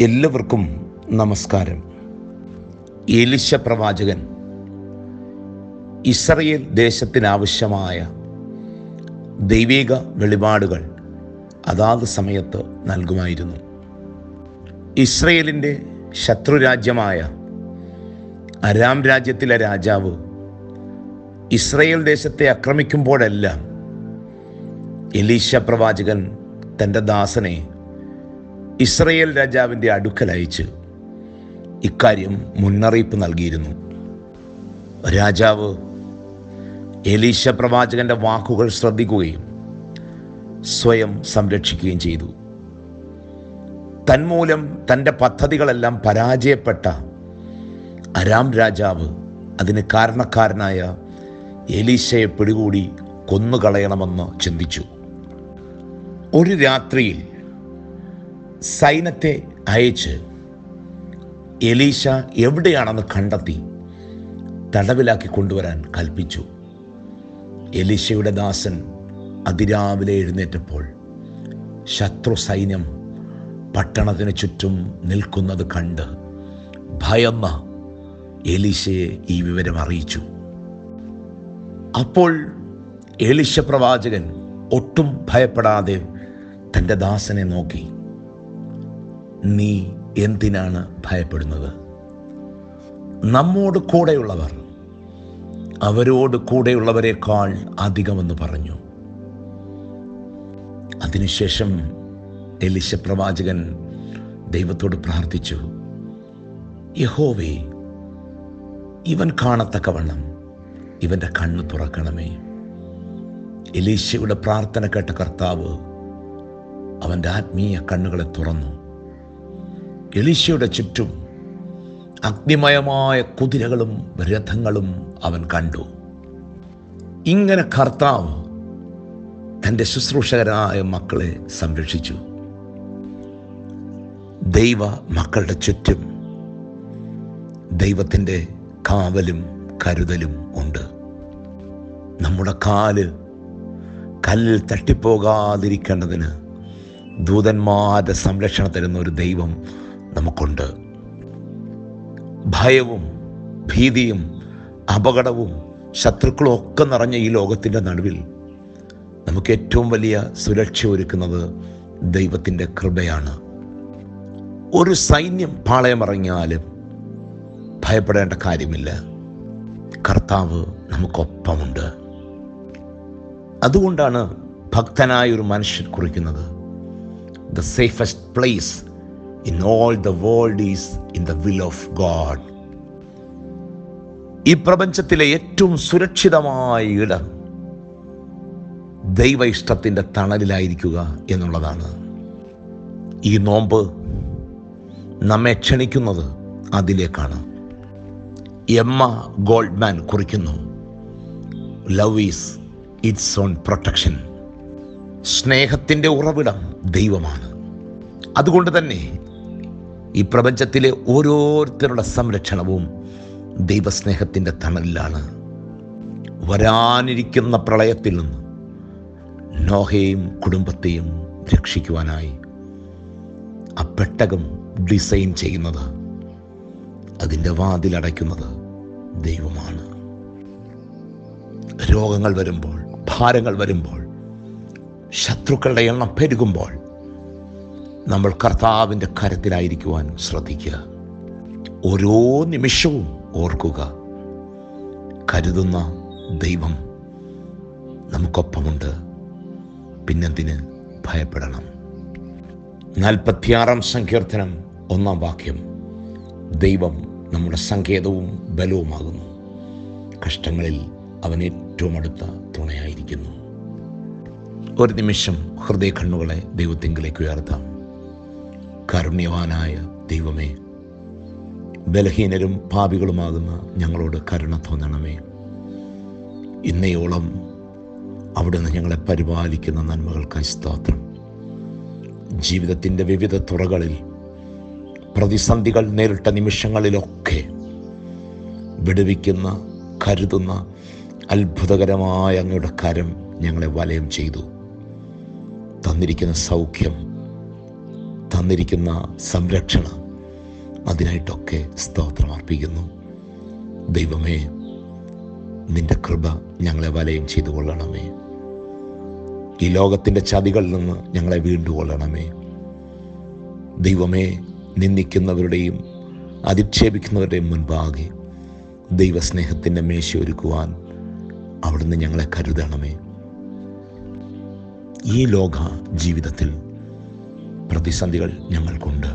എല്ലാവർക്കും നമസ്കാരം. എലിശ പ്രവാചകൻ ഇസ്രയേൽ ദേശത്തിനാവശ്യമായ ദൈവിക വെളിപാടുകൾ അതാത് സമയത്ത് നൽകുമായിരുന്നു. ഇസ്രയേലിന്റെ ശത്രുരാജ്യമായ അരാം രാജ്യത്തിലെ രാജാവ് ഇസ്രയേൽ ദേശത്തെ ആക്രമിക്കുമ്പോഴെല്ലാം എലീശ പ്രവാചകൻ തന്റെ ദാസനെ ഇസ്രയേൽ രാജാവിന്റെ അടുക്കൽ അയച്ച് ഇക്കാര്യം മുന്നറിയിപ്പ് നൽകിയിരുന്നു. രാജാവ് എലീശ പ്രവാചകന്റെ വാക്കുകൾ ശ്രദ്ധിക്കുകയും സ്വയം സംരക്ഷിക്കുകയും ചെയ്തു. തന്മൂലം തന്റെ പദ്ധതികളെല്ലാം പരാജയപ്പെട്ട അരാം രാജാവ് അതിന് കാരണക്കാരനായ എലീശയെ പിടികൂടി കൊന്നുകളയണമെന്ന് ചിന്തിച്ചു. ഒരു രാത്രിയിൽ സൈന്യത്തെ അയച്ച് എലീശ എവിടെയാണെന്ന് കണ്ടെത്തി തടവിലാക്കി കൊണ്ടുവരാൻ കൽപ്പിച്ചു. എലീശയുടെ ദാസൻ അതിരാവിലെ എഴുന്നേറ്റപ്പോൾ ശത്രു സൈന്യം പട്ടണത്തിന് ചുറ്റും നിൽക്കുന്നത് കണ്ട് ഭയന്ന എലീശയെ ഈ വിവരം അറിയിച്ചു. അപ്പോൾ എലിശ പ്രവാചകൻ ഒട്ടും ഭയപ്പെടാതെ തന്റെ ദാസനെ നോക്കി. നീ എന്തിനാണ് ഭയപ്പെടുന്നത്? നമ്മോട് കൂടെയുള്ളവർ അവരോട് കൂടെയുള്ളവരെക്കാൾ അധികമെന്ന് പറഞ്ഞു. അതിനുശേഷം എലിശ പ്രവാചകൻ ദൈവത്തോട് പ്രാർത്ഥിച്ചു യഹോവേ ഇവൻ കാണത്തക്കവണ്ണം ഇവന്റെ കണ്ണ് തുറക്കണമേ. എലീശയുടെ പ്രാർത്ഥന കേട്ട കർത്താവ് അവന്റെ ആത്മീയ കണ്ണുകളെ തുറന്നു. എലീശയുടെ ചുറ്റും അഗ്നിമയമായ കുതിരകളും രഥങ്ങളും അവൻ കണ്ടു. ഇങ്ങനെ കർത്താവ് തന്റെ ശുശ്രൂഷകരായ മക്കളെ സംരക്ഷിച്ചു. ദൈവ മക്കളുടെ ചുറ്റും ദൈവത്തിന്റെ കാവലും കരുതലും ഉണ്ട്. നമ്മുടെ കാൽ കല്ലിൽ തട്ടിപ്പോകാതിരിക്കേണ്ടതിന് ദൂതന്മാരുടെ സംരക്ഷണം തരുന്ന ഒരു ദൈവം നമുക്കുണ്ട്. ഭയവും ഭീതിയും അപകടവും ശത്രുക്കളും ഒക്കെ നിറഞ്ഞ ഈ ലോകത്തിന്റെ നടുവിൽ നമുക്ക് ഏറ്റവും വലിയ സുരക്ഷ ഒരുക്കുന്നത് ദൈവത്തിന്റെ കൃപയാണ്. ഒരു സൈന്യം പാളയമിറങ്ങിയാലും ഭയപ്പെടേണ്ട കാര്യമില്ല. കർത്താവ് നമുക്കൊപ്പമുണ്ട്. അതുകൊണ്ടാണ് ഭക്തനായ ഒരു മനുഷ്യൻ കുറിക്കുന്നത് the safest place in all the world is in the will of God ഈ പ്രപഞ്ചത്തിലെ ഏറ്റവും സുരക്ഷിതമായ ഇടം ദൈവ ഇഷ്ടത്തിന്റെ തണലിലായിരിക്കുക എന്നുള്ളതാണ്. ഈ നോമ്പ് നമ്മെ ക്ഷണിക്കുന്നത് അതിലേക്കാണ്. എമ്മ ഗോൾഡ്മാൻ കുറിക്കുന്നു love is its own protection. സ്നേഹത്തിന്റെ ഉറവിടം ദൈവമാണ്. അതുകൊണ്ട് തന്നെ ഈ പ്രപഞ്ചത്തിലെ ഓരോരുത്തരുടെ സംരക്ഷണവും ദൈവസ്നേഹത്തിന്റെ തണലിലാണ്. വരാനിരിക്കുന്ന പ്രളയത്തിൽ നിന്ന് നോഹയും കുടുംബത്തെയും രക്ഷിക്കുവാനായി ആ പെട്ടകം ഡിസൈൻ ചെയ്യുന്നത് അതിന്റെ വാതിലടയ്ക്കുന്നത് ദൈവമാണ്. രോഗങ്ങൾ വരുമ്പോൾ ഭാരങ്ങൾ വരുമ്പോൾ ശത്രുക്കളുടെ എണ്ണം പെരുകുമ്പോൾ നമ്മൾ കർത്താവിന്റെ കരത്തിലായിരിക്കുവാൻ ശ്രദ്ധിക്കുക. ഓരോ നിമിഷവും ഓർക്കുക. കരുതുന്ന ദൈവം നമുക്കൊപ്പമുണ്ട്. പിന്നെന്തിന്? ഭയപ്പെടണം. നാൽപ്പത്തിയാറാം സങ്കീർത്തനം ഒന്നാം വാക്യം. ദൈവം നമ്മുടെ സങ്കേതവും ബലവുമാകുന്നു. കഷ്ടങ്ങളിൽ അവൻ ഏറ്റവും അടുത്ത തുണയായിരിക്കുന്നു. ഒരു നിമിഷം ഹൃദയ കണ്ണുകളെ ദൈവത്തിങ്കിലേക്ക് ഉയർത്താം. കാരുണ്യവാനായ ദൈവമേ ബലഹീനരും പാപികളുമാകുന്ന ഞങ്ങളോട് കരുണ തോന്നണമേ. ഇന്നയോളം അവിടുന്ന് ഞങ്ങളെ പരിപാലിക്കുന്ന നന്മകൾക്കായി സ്തോത്രം. ജീവിതത്തിന്റെ വിവിധ തുറകളിൽ പ്രതിസന്ധികൾ നേരിട്ട നിമിഷങ്ങളിലൊക്കെ വിടുവിക്കുന്ന കരുതുന്ന അത്ഭുതകരമായ അങ്ങയുടെ കരം ഞങ്ങളെ വലയം ചെയ്തു. തന്നിരിക്കുന്ന സൗഖ്യം തന്നിരിക്കുന്ന സംരക്ഷണ അതിനായിട്ടൊക്കെ സ്തോത്രം അർപ്പിക്കുന്നു. ദൈവമേ നിന്റെ കൃപ ഞങ്ങളെ വലയം ചെയ്തു കൊള്ളണമേ. ഈ ലോകത്തിന്റെ ചതികളിൽ നിന്ന് ഞങ്ങളെ വീണ്ടുകൊള്ളണമേ ദൈവമേ നിന്ദിക്കുന്നവരുടെയും അധിക്ഷേപിക്കുന്നവരുടെയും മുൻപാകെ ദൈവസ്നേഹത്തിന്റെ മേശ ഒരുക്കുവാൻ അവിടുന്ന് ഞങ്ങളെ കരുതണമേ. ഈ ലോക ജീവിതത്തിൽ പ്രതിസന്ധികൾ ഞങ്ങൾക്കുണ്ട്.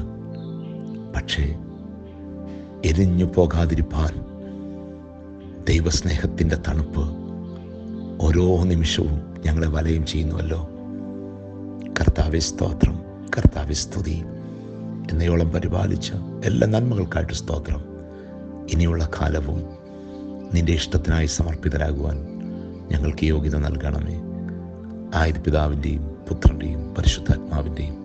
പക്ഷേ എരിഞ്ഞു പോകാതിരിപ്പാൻ ദൈവസ്നേഹത്തിന്റെ തണുപ്പ് ഓരോ നിമിഷവും ഞങ്ങളെ വലയം ചെയ്യുന്നുവല്ലോ. കർത്താവെ സ്തോത്രം. കർത്താവെ സ്തുതി. എന്നയോളം പരിപാലിച്ച എല്ലാ നന്മകൾക്കായിട്ട് സ്തോത്രം. ഇനിയുള്ള കാലവും നിന്റെ ഇഷ്ടത്തിനായി സമർപ്പിതരാകുവാൻ ഞങ്ങൾക്ക് യോഗ്യത നൽകണമേ. ആയത് പിതാവിന്റെയും പുത്രന്റെയും പരിശുദ്ധാത്മാവിന്റെയും